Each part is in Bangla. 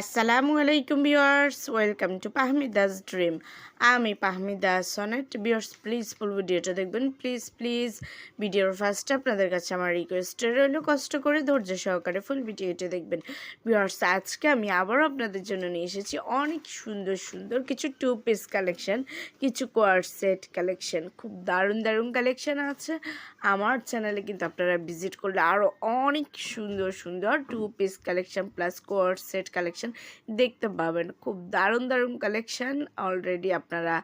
আসসালামু আলাইকুম viewers, welcome to Pahmida's dream. আমি Pahmida Sonet. Viewers please full ভিডিওটা দেখবেন। প্লিজ প্লিজ ভিডিওর ফার্স্টে আপনাদের কাছে আমার রিকোয়েস্ট রইল, কষ্ট করে ধৈর্য সহকারে ফুল ভিডিওটা দেখবেন। ভিউয়ার্স, আজকে আমি আবারও আপনাদের জন্য নিয়ে এসেছি অনেক সুন্দর সুন্দর কিছু টু পিস কালেকশন কিছু কোয়ার সেট কালেকশন খুব দারুণ দারুণ কালেকশন আছে। আমার চ্যানেলে কিন্তু আপনারা ভিজিট করলে আরও অনেক সুন্দর সুন্দর two piece collection plus coord set collection দেখতে পাবেন। খুব দারুণ দারুণ কালেকশান অলরেডি আপনারা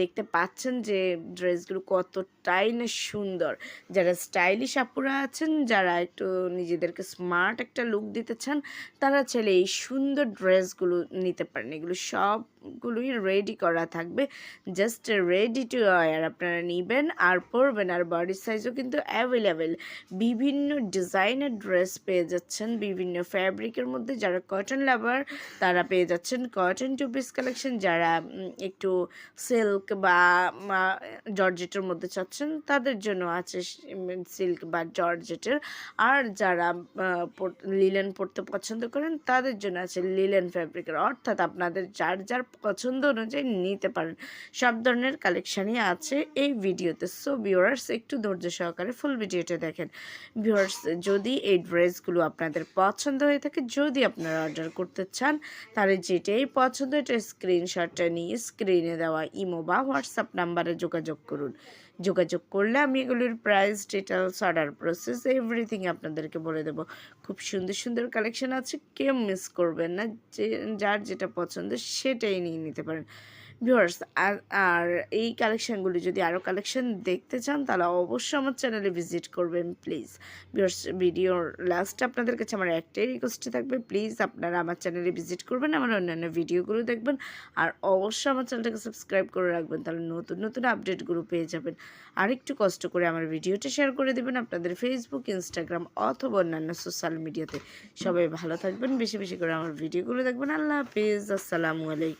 দেখতে পাচ্ছেন যে ড্রেসগুলো কতটাই না সুন্দর। যারা স্টাইলিশ আপুরা আছেন, যারা একটু নিজেদেরকে স্মার্ট একটা লুক দিতে চান, তারা ছেলে এই সুন্দর ড্রেসগুলো নিতে পারেন। এগুলো সবগুলোই রেডি করা থাকবে। জাস্ট রেডি টু ওয়ার আপনারা নেবেন আর পরবেন আর বডি সাইজও কিন্তু অ্যাভেলেবেল বিভিন্ন ডিজাইনের ড্রেস পেয়ে যাচ্ছেন, বিভিন্ন ফ্যাব্রিকের মধ্যে যারা কটন লাভার তারা পেয়ে যাচ্ছেন কটন টু পিস কালেকশন যারা একটু সিল্ক বা জর্জেটের মধ্যে চাচ্ছেন, তাদের জন্য আছে সিল্ক বা জর্জেটের আর যারা লিলেন পড়তে পছন্দ করেন, তাদের জন্য আছে লিলেন ফ্যাব্রিকের অর্থাৎ আপনাদের যার যার পছন্দ অনুযায়ী নিতে পারেন। সব ধরনের কালেকশানই আছে এই ভিডিওতে। সো ভিউয়ার্স একটু ধৈর্য সহকারে ফুল ভিডিওটা দেখেন। ভিউয়ার্স যদি এই ড্রেসগুলো আপনাদের পছন্দ হয়ে থাকে, যদি আপনারা অর্ডার করতে চান, তাহলে যেটাই পছন্দ, এটা স্ক্রিনশটটা নিয়ে স্ক্রিনে দেওয়া ইমো বা হোয়াটসঅ্যাপ নাম্বারে যোগাযোগ করুন। যোগাযোগ করলে আমি এগুলির price details order process everything আপনাদেরকে বলে দেব। খুব সুন্দর সুন্দর কালেকশন আছে, কেউ মিস করবেন না। যে, যার যেটা পছন্দ সেটাই নিয়ে নিতে পারেন। ভিউয়ার্স আর এই কালেকশানগুলি যদি আরও কালেকশন দেখতে চান, তাহলে অবশ্যই আমার চ্যানেলে ভিজিট করবেন প্লিজ ভিউয়ার্স ভিডিওর লাস্ট আপনাদের কাছে আমার একটাই রিকোয়েস্ট থাকবে প্লিজ আপনারা আমার চ্যানেলে ভিজিট করবেন, আমার অন্যান্য ভিডিওগুলো দেখবেন, আর অবশ্যই আমার চ্যানেলটাকে সাবস্ক্রাইব করে রাখবেন, তাহলে নতুন নতুন আপডেটগুলো পেয়ে যাবেন। আর একটু কষ্ট করে আমার ভিডিওটা শেয়ার করে দেবেন আপনাদের ফেসবুক ইনস্টাগ্রাম অথবা অন্যান্য সোশ্যাল মিডিয়াতে সবাই ভালো থাকবেন, বেশি বেশি করে আমার ভিডিওগুলো দেখবেন। আল্লাহ হাফিজ, আসসালামু আলাইকুম।